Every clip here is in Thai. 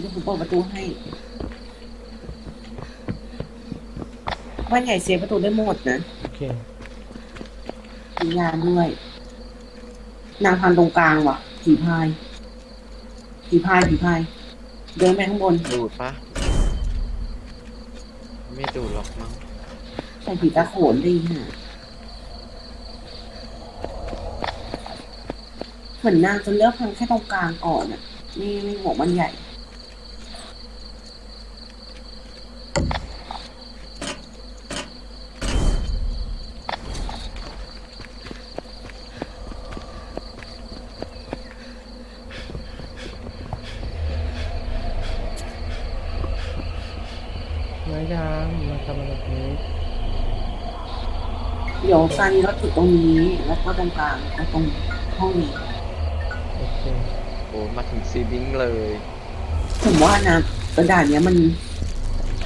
เดี๋ยวผมเปิดประตูให้บ้านใหญ่เสียประตูได้หมดนะโอเคมียาด้วย นางพันตรงกลางว่ะผีพายผีพายผีพาย เดินไปข้างบน ดูดปะไม่ดูดหรอกมั้งใส่ผีตาโขนดีฮะเหมือนนางจะเลือกพันแค่ตรงกลางก่อนอะ นี่ไม่หัวมันใหญ่ นายามมาทำอะไรตรงนี้ เดี๋ยวซานีรถจุดตรงนี้ แล้วก็ตรงกลางแล้วตรงห้องนี้โอเคโอ้มาถึงซีบิงเลย ผมว่านะกระดาษเนี้ยมัน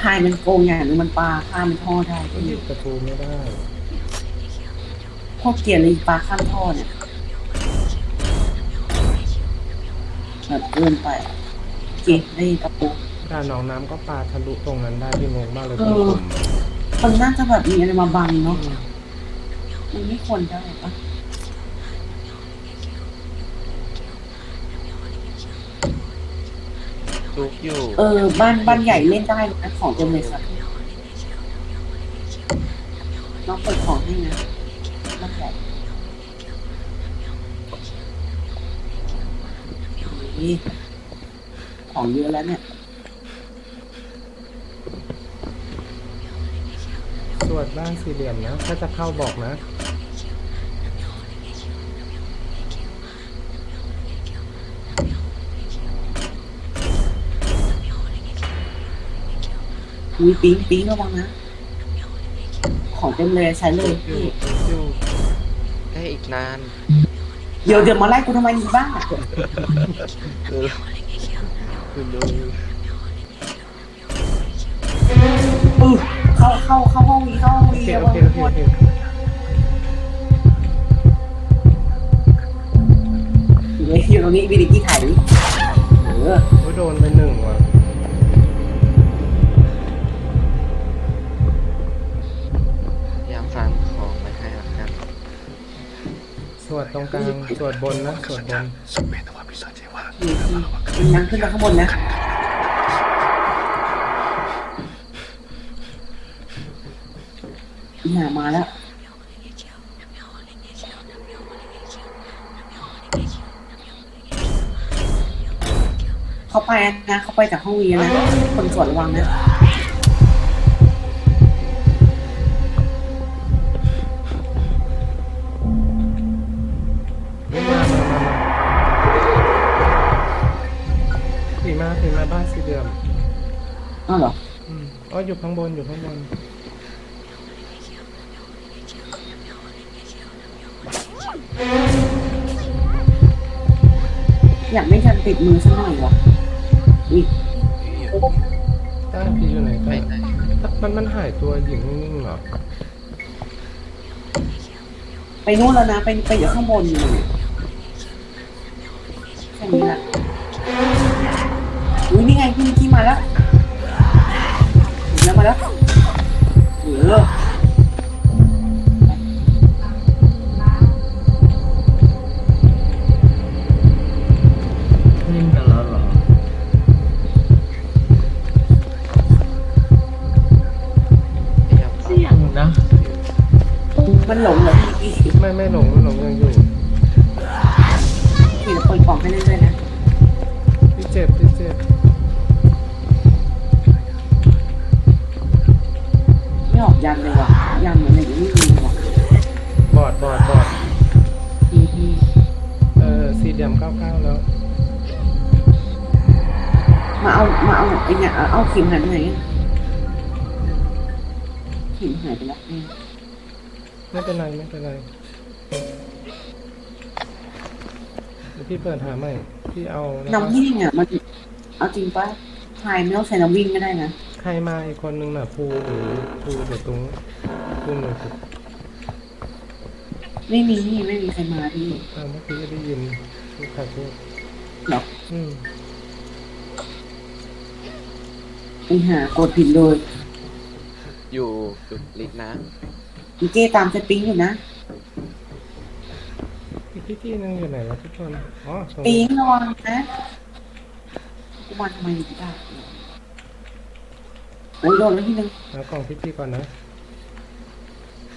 พายมันโกงอย่างหรือมันปลาข้ามท่อได้ก็หยิบประตูไม่ได้พวกเกียร์เลยปลาข้ามท่อเนี่ยแบบเกินไปเกียร์ได้ตะปูด่านหนองน้ำก็ปาทะลุตรงนั้นได้ที่งงมากเลยเอคุณอผมมันน่าจะแบบมีอะไรมาบังเนาะมั นไม่ควรได้ปะลุกอยู่เออ บ้านบ้านใหญ่เล่นได้นะของเต็มเลยสัตว์น้องเปิดของให้นะบ้านใหญ่นี่ของเยอะแล้วเนี่ยสวดบ้านสี่เหลี่ยมนะ ถ้าจะเข้าบอกนะ มีปิ๊งปิ๊งระวังนะ ของเต็มเลยใช้เลยอยู่อยู่ได้อีกนาน เดี๋ยวเดี๋ยวมาไล่กูทำไมอีบ้าเออคือดูอือเข้าเข้าเข้าห้องนี้เข้าห้องโอนี้เคระโอวังเคทุโอกเคคโอนเคอยู่เลยอยู่ตรงนี้วิดิกี้ถ่ายดิเออโอ้ยโดนไปหนึ่งว่ะ วดตรงกลางสวดบนนะสวดบนอยู่ที่มันนั่งขึ้นมาข้างบนนะอีหามาแล้วเขาไปนะเขาไปจากห้องวีนะคนสวนระวังนะ เหลี่ยมอ้าวเหรออืมอ๋ออยู่ข้างบนอยู่ข้างบน อยากไม่ทันติดมือสักหน่อยวะอุ้ยตั้งผีอยู่ไหนไปกันไหนมันมันหายตัวหญิงนิ่งๆเหรอ ไปนู่นแล้วนะ ไปไปอยู่ข้างบนอยู่แค่นี้แหละอุ้ยนี่ไงพี่ มิกกี้มาแล้วถึงแล้วมาแล้วเออนิ่งกันแล้วเหรอพยายามฟังเสียงนะ มันหลงเหรอพี่มิกกี้ไม่ไม่หลงไม่หลงยังอยู่พี่เปิดกล่องให้เรื่อยๆนะ พี่เจ็บพี่เจ็บ ไม่ออกยันเลยว่ะยันอะไรอย่างนี้ไม่มีว่ะบอดบอดบอดพี่พี่เออสี่เหลี่ยมเก้าเก้าแล้ว มาเอามาเอาไอ้เนี่ยเอาเข็มหายไปไหนอะเข็มหายไปแล้วเออไม่เป็นไรไม่เป็นไรเดี๋ยวพี่เปิดหาใหม่พี่เอาแล้วก็น้ำวิ่งอะมันเอาจริงปะพายไม่ต้องใช้น้ำวิ่งก็ได้นะ ใครมาอีกคนนึงน่ะภูหรือภูเดี๋ยวตรงภูหนึ่งสิไม่มีไม่มีใครมาพี่อ่าเมื่อกี้ได้ยินพูดใครพูดหรออืมไอ้ห่ากดผิดเลยอยู่จุดลิกนะอีเจตามสปริงอยู่นะอีกที่ที่นึงอยู่ไหนวะทุกคนอ๋อตรงปินี้งระวันะกูมาทำไมไม่ได้ อ้ยโดนแล้วทีนึงเอากล่องพิธีก่อนนะ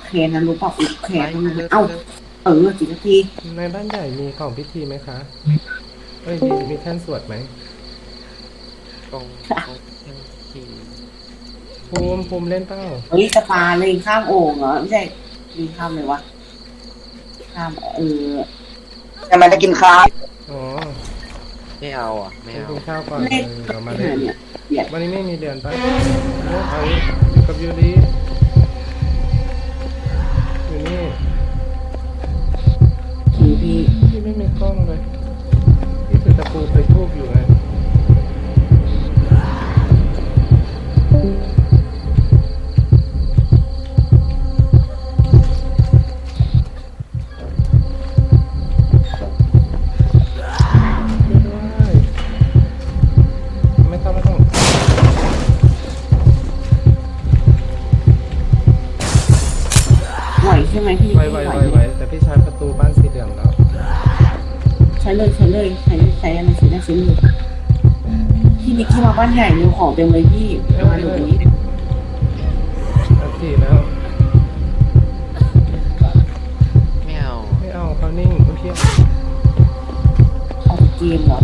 แขนนะรู้เปล่าอุกแขไปนมันเลิกเอ้าเลิกเออสินาทีในบ้านใหญ่มีกล่องพิธีไหมคะเอ้ยมีมีแท่นสวดไหมตรงตรงที่ภูมิภูมิเล่นเป้าเฮ้ยสปาเลยข้ามโอ่งเหรอไม่ใช่มีข้ามเลยวะข้ามเออทำไมจะกินข้าวอ๋อ ไม่เอาอะไม่ไปเอากินข้าวก่อนเล่นเออเรามาเนี่เล่นยเบียดวันนี้ไม่มีเดือนปะโอ้เอาอยู่กับยูริ ช้อะไรใช้ได้ใช้เลยพี่นิกที่มาบ้านใหญ่เร็วของเต็มเลยพี่มาเดี๋ยวนี้นาทีแล้ว ไม่เอา ไม่เอาเขานิ่งโอเคเอาเกมเหรอ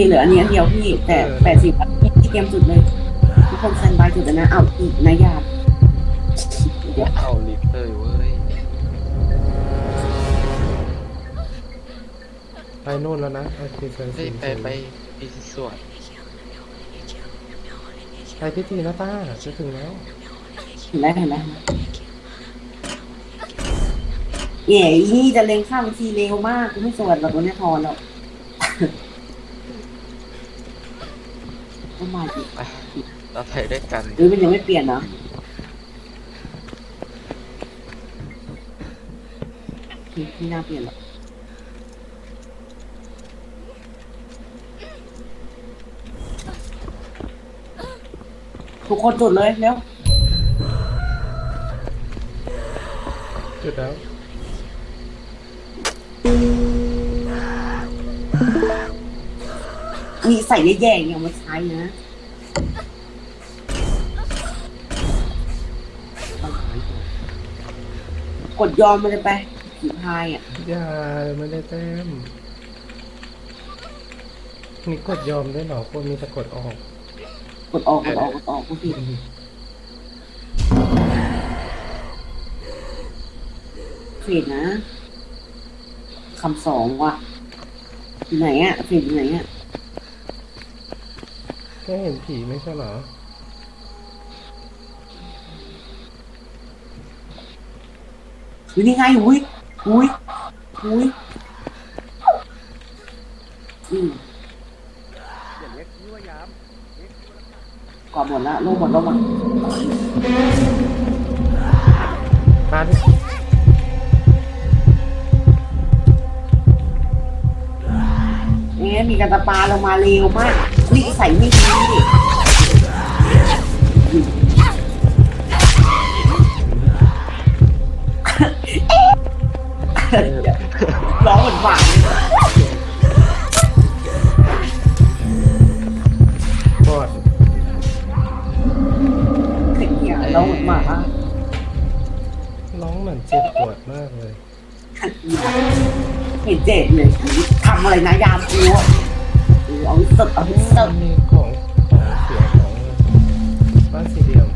โอเคเหลืออันนี้อันเดียวพี่แต่เออแปดสิบที่เกมจุดเลย ทุกคนแซนบายจุดแล้วนะเอาอีกนะญาติเดี๋ยวเอาลิฟต์เลยเว้ยไปนู่นแล้วนะโอเคเชิญไปสิไปไปปีสวดไปพิธีแล้วต้าจะถึงแล้วเห็นแล้วเห็นแล้วเอ๋นี่จะเล็งข้ามทีเร็วมากกูไม่สวดหรอกตัวเนี้ยทอนหรอก ก็มาอีกไปเราไปด้วยกันหรือมันยังไม่เปลี่ยนเนาะไม่น่าเปลี่ยนหรอกทุกคนจุดเลยเร็วจุดแล้ว มีใส่ได้แย่ๆอย่างมาใช้นะกดยอมมันเลยไปผีพายอะอย่าไม่ได้แต้มมีกดยอมด้วยเหรอคนมีแต่กดออก กดออกกดออกกดออกก็ผิดเฟดนะคำสองว่ะอยู่ไหนอะเฟดอยู่ไหนอะ แค่เห็นผีไม่ใช่เหรอ อยู่นี่ไงอุ้ยอุ้ยอุ้ยอืมกว่าหมดละโลกหมดโลกหมดพาดิเอ๊ะมีการตะปาลงมาเร็วมาก นี่ใส่ไม่ดีดิร้องเหมือนหวานเลยบอดเสียงร้องเหมือนหมาร้องเหมือนเจ็บปวดมากเลย เห็นเจ็ดเลยทำอะไรนะยามกู อะเออเอาให้สดอาให้สมัดนมีของของเสียของบ้านสีเหลี่ยม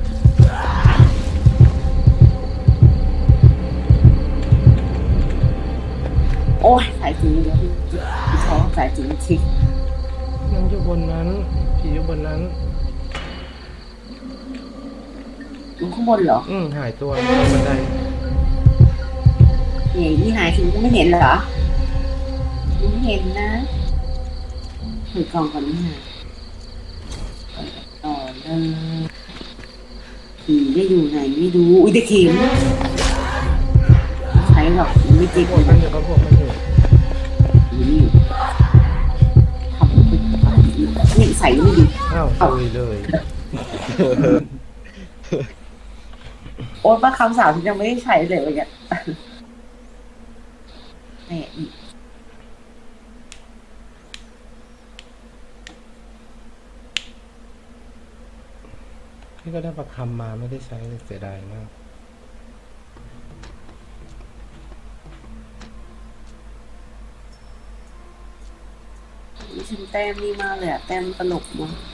โอ้ยสายจริงเลยวพี่ท้องสายจริงชิมันอยู่บนนั้นผีอยู่บนนั้นอยู่ข้างบนเหรออืมหายตัวบนบันไดเนี่ยี่หายถึงกูไม่เห็นเหรอไม่เห็นนะ เปิดกล่องก่อนนี่นะเปิดต่อเลยผีได้อยู่ไหนไม่รู้อุ้ยแต่เข็มใช้หรอกมันไม่จิกพวกเลมันยอยู่ก็พวกมันอยู่นี่ทำเป็นนี่ใส่ไม่ดีอ้าวตุยเลยโอ๊ตว่าคำสาวที่ยังไม่ได้ใช้เลยวันเนี้ยแหม พี่ก็ได้ประคำมาไม่ได้ใช้เลยเสียดายมากฉันแต้มนี่มากเลยอะแต้มตลกมาก